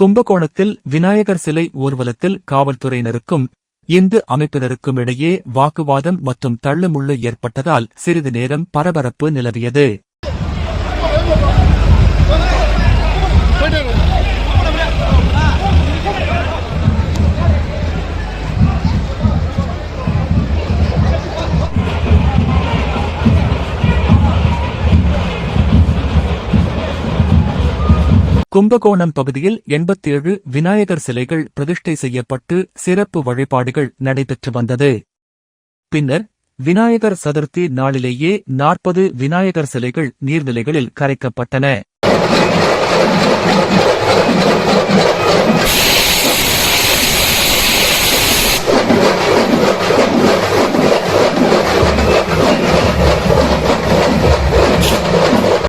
கும்பகோணத்தில் விநாயகர் சிலை ஊர்வலத்தில் காவல்துறையினருக்கும் இந்து அமைப்பினருக்கும் இடையே வாக்குவாதம் மற்றும் தள்ளுமுள்ளு ஏற்பட்டதால் சிறிது நேரம் பரபரப்பு நிலவியது. கும்பகோணம் பகுதியில் எண்பத்தேழு விநாயகர் சிலைகள் பிரதிஷ்டை செய்யப்பட்டு சிறப்பு வழிபாடுகள் நடைபெற்று வந்தது. பின்னர் விநாயகர் சதுர்த்தி நாளிலேயே நாற்பது விநாயகர் சிலைகள் நீர்நிலைகளில் கரைக்கப்பட்டன.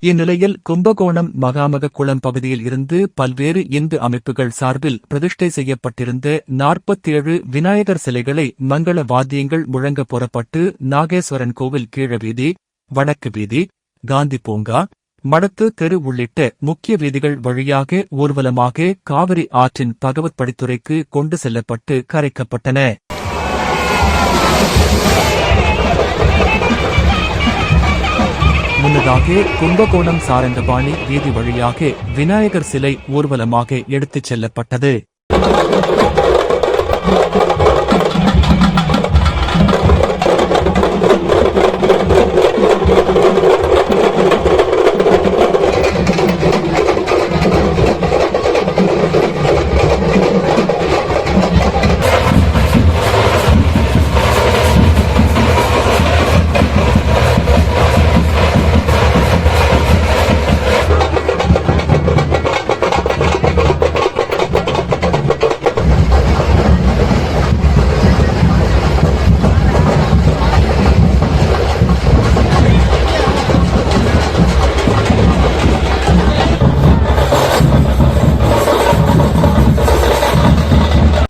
இந்நிலையில் கும்பகோணம் மகாமக குளம் பகுதியில் இருந்து பல்வேறு இந்து அமைப்புகள் சார்பில் பிரதிஷ்டை செய்யப்பட்டிருந்த நாற்பத்தேழு விநாயகர் சிலைகளை மங்கள வாத்தியங்கள் முழங்க புறப்பட்டு நாகேஸ்வரன் கோவில் கீழ வீதி வடக்கு வீதி காந்தி பூங்கா மடத்து தெரு உள்ளிட்ட முக்கிய வீதிகள் வழியாக ஊர்வலமாக காவிரி ஆற்றின் பகவத் படித்துறைக்கு கொண்டு செல்லப்பட்டு கரைக்கப்பட்டன. முன்னதாக கும்பகோணம் சாரங்கபாணி வீதி வழியாக விநாயகர் சிலை ஊர்வலமாக எடுத்துச் செல்லப்பட்டது.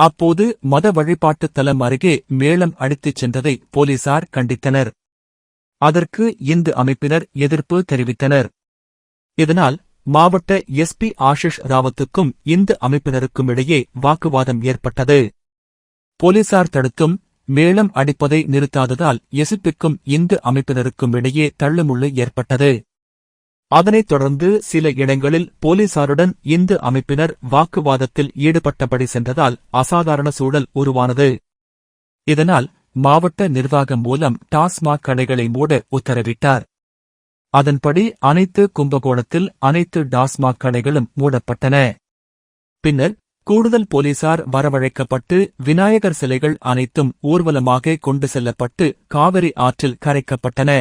அப்போது மத வழிபாட்டுத் தலம் அருகே மேளம் அடித்துச் சென்றதை போலீசார் கண்டித்தனர். அதற்கு இந்து அமைப்பினர் எதிர்ப்பு தெரிவித்தனர். இதனால் மாவட்ட எஸ்பி ஆஷிஷ் ராவத்துக்கும் இந்து அமைப்பினருக்கும் இடையே வாக்குவாதம் ஏற்பட்டது. போலீசார் தடுத்தும் மேளம் அடிப்பதை நிறுத்தாததால் எசிப்பிக்கும் இந்து அமைப்பினருக்கும் இடையே தள்ளுமுள்ளு ஏற்பட்டது. அதனைத் தொடர்ந்து சில இடங்களில் போலீசாருடன் இந்து அமைப்பினர் வாக்குவாதத்தில் ஈடுபட்டபடி சென்றதால் அசாதாரண சூழல் உருவானது. இதனால் மாவட்ட நிர்வாகம் மூலம் டாஸ்மாக் கடைகளை மூட உத்தரவிட்டார். அதன்படி அனைத்து கும்பகோணத்தில் அனைத்து டாஸ்மாக் கடைகளும் மூடப்பட்டன. பின்னர் கூடுதல் போலீசார் வரவழைக்கப்பட்டு விநாயகர் சிலைகள் அனைத்தும் ஊர்வலமாக கொண்டு செல்லப்பட்டு காவிரி ஆற்றில் கரைக்கப்பட்டன.